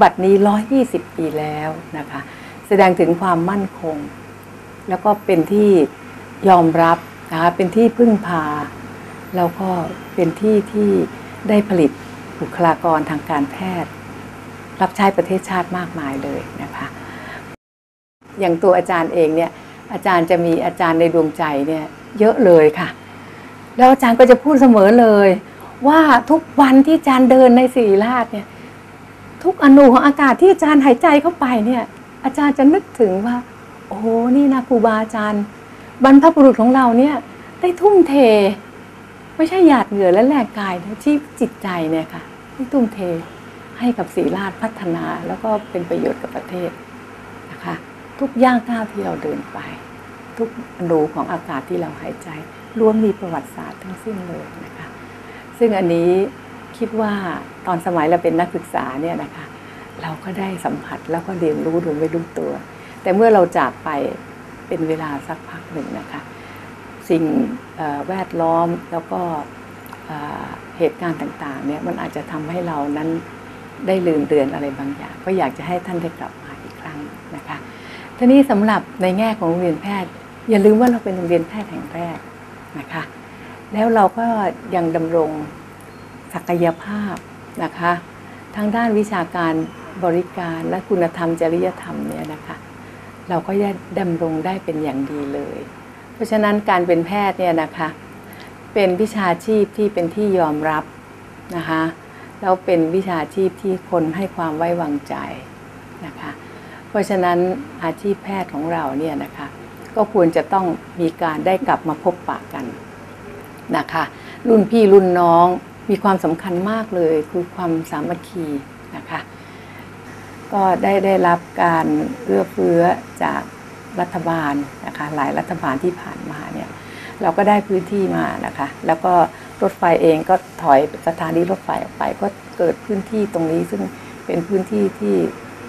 บัตรนี้ 120 ปีแล้วนะคะ แสดงถึงความมั่นคง แล้วก็เป็นที่ยอมรับนะคะเป็นที่พึ่งพา แล้วก็เป็นที่ที่ได้ผลิตบุคลากรทางการแพทย์ รับใช้ประเทศชาติมากมายเลยนะคะ อย่างตัวอาจารย์เองเนี่ย อาจารย์จะมีอาจารย์ในดวงใจเนี่ยเยอะเลยค่ะ แล้วอาจารย์ก็จะพูดเสมอเลย ว่าทุกวันที่อาจารย์เดินในสิริราชเนี่ย ทุกอนูของอากาศที่อาจารย์หายใจเข้าไปเนี่ยอาจารย์จะนึกถึงว่า โอ้โหนี่นะครูบาอาจารย์ บรรพบุรุษของเราเนี่ยได้ทุ่มเท ไม่ใช่หยาดเหงื่อและแรงกายนะที่จิตใจเนี่ยค่ะที่ทุ่มเทให้กับศรีราชพัฒนาแล้วก็เป็นประโยชน์กับประเทศนะคะทุกย่างก้าวที่เราเดินไป ทุกอนูของอากาศที่เราหายใจล้วนมีประวัติศาสตร์ทั้งสิ้นเลยนะคะ ซึ่งอันนี้ คิดว่าตอนสมัยเราเป็นนักศึกษาเนี่ยนะคะเราก็ได้สัมผัสแล้วก็เรียนรู้ดยไม่รู้ตัว แต่เมื่อเราจากไปเป็นเวลาสักพักหนึ่งนะคะ สิ่งแวดล้อมแล้วก็เหตุการณ์ต่างๆเนี่ยมันอาจจะทำให้เรานั้นได้ลืมเลือนอะไรบางอย่าง ก็อยากจะให้ท่านได้กลับมาอีกครั้งนะคะทีนี้สำหรับในแง่ของโรงเรียนแพทย์ อย่าลืมว่าเราเป็นโรงเรียนแพทย์แห่งแรกนะคะ แล้วเราก็ยังดำรง ศักยภาพนะคะทางด้านวิชาการบริการและคุณธรรมจริยธรรมเนี่ยนะคะเราก็ได้ดำรงได้เป็นอย่างดีเลย เพราะฉะนั้นการเป็นแพทย์เนี่ยนะคะเป็นวิชาชีพที่เป็นที่ยอมรับนะคะแล้วเป็นวิชาชีพที่คนให้ความไว้วางใจนะคะเพราะฉะนั้นอาชีพแพทย์ของเราเนี่ยนะคะก็ควรจะต้องมีการได้กลับมาพบปะกันนะคะรุ่นพี่รุ่นน้อง มีความสำคัญมากเลยคือความสามัคคีนะคะ ก็ได้ได้รับการเอื้อเฟื้อจากรัฐบาลนะคะหลายรัฐบาลที่ผ่านมาเนี่ยเราก็ได้พื้นที่มานะคะ แล้วก็รถไฟเองก็ถอยสถานีรถไฟออกไป ก็เกิดพื้นที่ตรงนี้ซึ่งเป็นพื้นที่ที่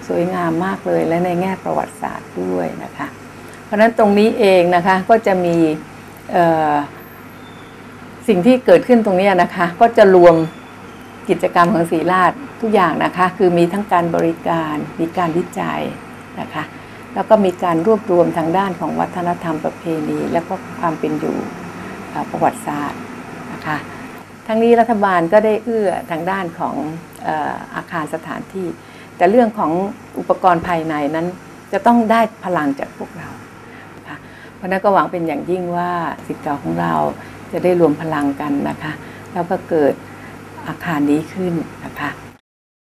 สวยงามมากเลยและในแง่ประวัติศาสตร์ด้วยนะคะ เพราะนั้นตรงนี้เองนะคะก็จะมีเอ่อ สิ่งที่เกิดขึ้นตรงนี้นะคะ ก็จะรวมกิจกรรมของศรีราชทุกอย่างนะคะ คือมีทั้งการบริการมีการวิจัยนะคะ แล้วก็มีการรวบรวมทางด้านของวัฒนธรรมประเพณี และก็ความเป็นอยู่ประวัติศาสตร์นะคะทั้งนี้รัฐบาลก็ได้เอื้อทางด้านของอาคารสถานที่ แต่เรื่องของอุปกรณ์ภายในนั้น จะต้องได้พลังจากพวกเราเพราะฉะนั้นก็หวังเป็นอย่างยิ่งว่าสิทธิ์เก่าของเรา จะได้รวมพลังกันนะคะ แล้วก็เกิดอาคารนี้ขึ้นนะคะ